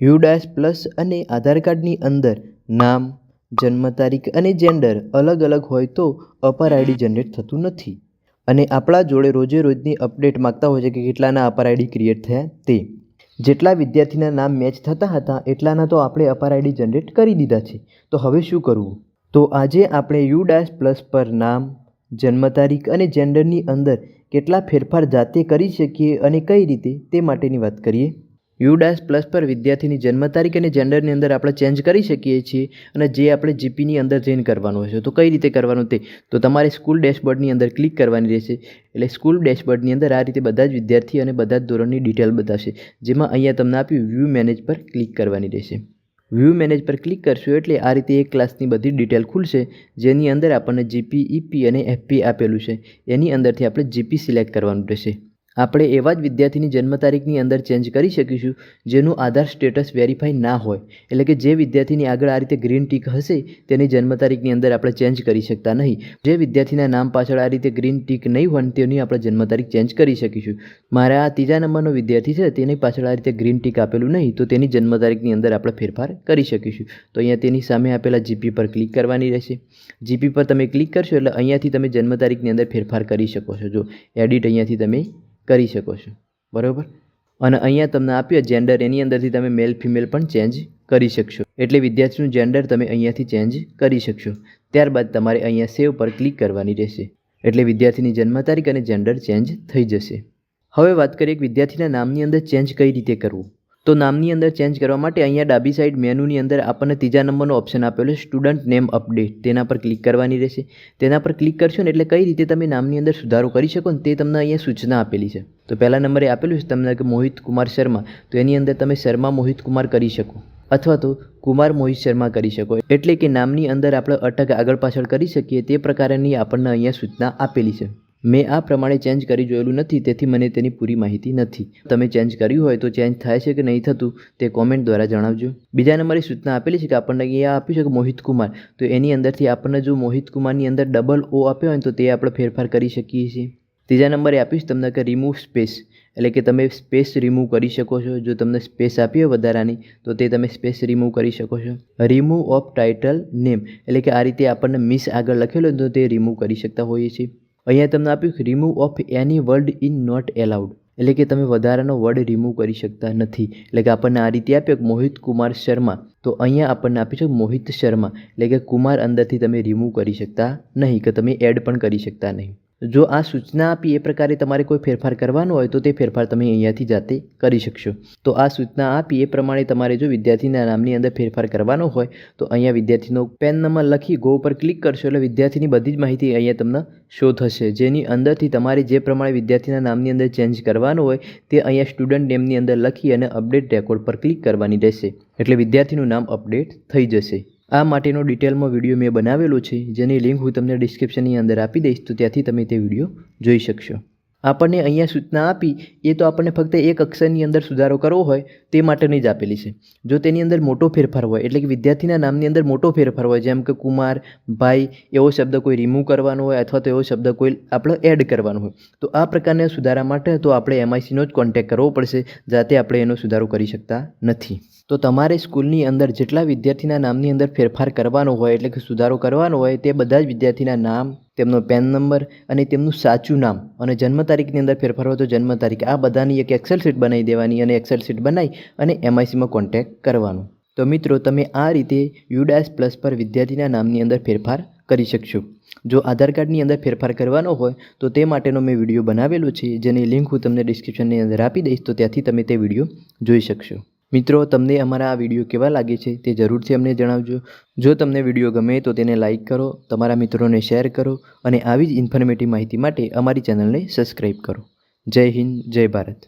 યુડાસ plus અને આધાર કાર્ડની અંદર નામ, જન્મ તારીખ અને જેન્ડર અલગ અલગ હોય તો અપર આઈડી જનરેટ થતું નથી. અને આપણા જોડે રોજે રોજની અપડેટ માગતા હોય છે કે કેટલાના અપર આઈડી ક્રિએટ થયા તે. જેટલા વિદ્યાર્થીના નામ મેચ થતા હતા, એટલાના તો આપણે અપર આઈડી જનરેટ કરી દીધા છે. તો હવે શું કરવું? તો આજે આપણે યુ ડેશ પ્લસ પર નામ, જન્મ તારીખ અને જેન્ડરની અંદર કેટલા ફેરફાર જાતે કરી શકીએ અને કઈ રીતે તે માટેની વાત કરીએ? યુ ડાસ પ્લસ પર વિદ્યાર્થીની જન્મ તારીખ અને જેન્ડરની અંદર આપણે ચેન્જ કરી શકીએ છીએ અને જે આપણે જીપીની અંદર જઈને કરવાનું હશે તો કઈ રીતે કરવાનું તે? તો તમારે સ્કૂલ ડેશબોર્ડની અંદર ક્લિક કરવાની રહેશે. એટલે સ્કૂલ ડેશબોર્ડની અંદર આ રીતે બધા જ વિદ્યાર્થી અને બધા જ ધોરણની ડિટેલ બતાવશે. જેમાં અહીંયા તમને આપ્યું વ્યૂ મેનેજ પર ક્લિક કરવાની રહેશે. વ્યૂ મેનેજ પર ક્લિક કરશો એટલે આ રીતે એક ક્લાસની બધી ડિટેલ ખુલશે, જેની અંદર આપણને જીપી ઈપી અને એફપી આપેલું છે. એની અંદરથી આપણે જીપી સિલેક્ટ કરવાનું રહેશે. આપણે એવા જ વિદ્યાર્થીની જન્મ તારીખની અંદર ચેન્જ કરી શકીશું, જેનું આધાર સ્ટેટસ વેરીફાઈ ના હોય. એટલે કે જે વિદ્યાર્થીની આગળ આ રીતે ગ્રીન ટીક હશે, તેની જન્મ તારીખની અંદર આપણે ચેન્જ કરી શકતા નહીં. જે વિદ્યાર્થીના નામ પાછળ આ રીતે ગ્રીન ટીક નહીં હોય તેની આપણે જન્મ તારીખ ચેન્જ કરી શકીશું. મારા આ ત્રીજા નંબરનો વિદ્યાર્થી છે, તેની પાછળ આ રીતે ગ્રીન ટીક આપેલું નહીં, તો તેની જન્મ તારીખની અંદર આપણે ફેરફાર કરી શકીશું. તો અહીંયા તેની સામે આપેલા જીપી પર ક્લિક કરવાની રહેશે. જીપી પર તમે ક્લિક કરશો એટલે અહીંયાથી તમે જન્મ તારીખની અંદર ફેરફાર કરી શકો છો. જો એડિટ અહીંયાથી તમે કરી શકો છો. બરાબર? અને અહીંયા તમને આપ્યો જેન્ડર એની અંદરથી તમે મેલ ફિમેલ પણ ચેન્જ કરી શકશો. એટલે વિદ્યાર્થીનું જેન્ડર તમે અહીંયાથી ચેન્જ કરી શકશો. ત્યારબાદ તમારે અહીંયા સેવ પર ક્લિક કરવાની રહેશે. એટલે વિદ્યાર્થીની જન્મ તારીખ અને જેન્ડર ચેન્જ થઈ જશે. હવે વાત કરીએ વિદ્યાર્થીના નામની અંદર ચેન્જ કઈ રીતે કરવું? તો નામની અંદર ચેન્જ કરવા માટે અહીંયા ડાબી સાઈડ મેનુની અંદર આપણને ત્રીજા નંબરનો ઓપ્શન આપેલો સ્ટુડન્ટ નેમ અપડેટ તેના પર ક્લિક કરવાની રહેશે. તેના પર ક્લિક કરશો ને એટલે કઈ રીતે તમે નામની અંદર સુધારો કરી શકો ને તે તમને અહીંયા સૂચના આપેલી છે. તો પહેલા નંબરે આપેલું છે તમને કે મોહિત કુમાર શર્મા. તો એની અંદર તમે શર્મા, મોહિત કુમાર કરી શકો. અથવા તો કુમાર, મોહિત શર્મા કરી શકો. એટલે કે નામની અંદર આપણે અટક આગળ પાછળ કરી શકીએ તે પ્રકારની આપણને અહીંયા સૂચના આપેલી છે. મેં આ પ્રમાણે ચેન્જ કરી જોયેલું નથી, તેથી મને તેની પૂરી માહિતી નથી. તમે ચેન્જ કર્યું હોય તો ચેન્જ થાય છે કે નહીં થતું, તે કોમેન્ટ દ્વારા જણાવજો. બીજા નંબરે સૂચના આપેલી છે કે આપણને અહીંયા આપ્યું છે કે મોહિત કુમાર. તો એની અંદરથી આપણને જો મોહિત કુમારની અંદર ડબલ ઓ આપ્યો હોય તો તે આપણે ફેરફાર કરી શકીએ છીએ. ત્રીજા નંબરે આપીશ તમને કે રિમૂવ સ્પેસ એટલે કે તમે સ્પેસ રિમૂવ કરી શકો છો. જો તમને સ્પેસ આપી હોય વધારાની, તો તે તમે સ્પેસ રિમૂવ કરી શકો છો. રિમૂવ ઓફ ટાઇટલ નેમ એટલે કે આ રીતે આપણને મિસ આગળ લખેલો તો તે રિમૂવ કરી શકતા હોઈએ છીએ. અહીંયા તમને આપ્યું remove of any word in not allowed એટલે કે તમે વધારાનો વર્ડ રિમૂવ કરી શકતા નથી. એટલે કે આપણને આ રીતે આપ્યો મોહિત કુમાર શર્મા. તો અહીંયા આપણને આપ્યું છે મોહિત શર્મા. એટલે કે કુમાર અંદરથી તમે રિમૂવ કરી શકતા નહીં કે તમે એડ પણ કરી શકતા નહીં. જો આ સૂચના આપી એ પ્રકારે તમારે કોઈ ફેરફાર કરવાનો હોય તો તે ફેરફાર તમે અહીંયાથી જાતે કરી શકશો. તો આ સૂચના આપી એ પ્રમાણે તમારે જો વિદ્યાર્થીના નામની અંદર ફેરફાર કરવાનો હોય, તો અહીંયા વિદ્યાર્થીનો પેન નંબર લખી ગો ઉપર ક્લિક કરશો એટલે વિદ્યાર્થીની બધી જ માહિતી અહીંયા તમને શો થશે જેની અંદરથી તમારે જે પ્રમાણે વિદ્યાર્થીના નામની અંદર ચેન્જ કરવાનો હોય, તે અહીંયા સ્ટુડન્ટ નેમની અંદર લખી અને અપડેટ રેકોર્ડ પર ક્લિક કરવાની રહેશે. એટલે વિદ્યાર્થીનું નામ અપડેટ થઈ જશે. આ માટેનો ડિટેલમાં વીડિયો મેં બનાવેલો છે, જેની લિંક હું તમને ડિસ્ક્રિપ્શનની અંદર આપી દઈશ, તો ત્યાંથી તમે તે વીડિયો જોઈ શકશો. આપણને અહીંયા સૂચના આપી, એ તો આપણને ફક્ત એક અક્ષરની અંદર સુધારો કરવો હોય, તે માટેની જ આપેલી છે. જો તેની અંદર મોટો ફેરફાર હોય, એટલે કે વિદ્યાર્થીના નામની અંદર મોટો ફેરફાર હોય, જેમ કે કુમાર, ભાઈ, એવો શબ્દ કોઈ રિમૂવ કરવાનો હોય, અથવા તો એવો શબ્દ કોઈ આપણે એડ કરવાનો હોય, તો આ પ્રકારના સુધારા માટે તો આપણે એમઆઈસીનો જ કોન્ટેક્ટ કરવો પડશે, જાતે આપણે એનો સુધારો કરી શકતા નથી. તો તમારે સ્કૂલની અંદર જેટલા વિદ્યાર્થીના નામની અંદર ફેરફાર કરવાનો હોય, એટલે કે સુધારો કરવાનો હોય, તે બધા જ વિદ્યાર્થીના નામ, તેમનો પેન નંબર અને તેમનું સાચું નામ અને જન્મ તારીખની અંદર ફેરફાર હોય તો જન્મ તારીખ, આ બધાની એક એક્સેલ શીટ બનાવી દેવાની અને એક્સેલ શીટ બનાવી અને એમઆઈસીમાં કોન્ટેક્ટ કરવાનો. તો મિત્રો, તમે આ રીતે યુડાસ પ્લસ પર વિદ્યાર્થીના નામની અંદર ફેરફાર કરી શકશો. જો આધાર કાર્ડની અંદર ફેરફાર કરવાનો હોય, તો તે માટેનો મેં વીડિયો બનાવેલો છે, જેની લિંક હું તમને ડિસ્ક્રિપ્શનની અંદર આપી દઈશ, તો ત્યાંથી તમે તે વીડિયો જોઈ શકશો. મિત્રો, તમને અમારા આ વીડિયો કેવા લાગે છે તે જરૂરથી અમને જણાવજો. જો તમને વીડિયો ગમે તો તેને લાઇક કરો, તમારા મિત્રોને શેર કરો અને આવી જ ઇન્ફોર્મેટિવ માહિતી માટે અમારી ચેનલને સબસ્ક્રાઈબ કરો. જય હિન્દ, જય ભારત.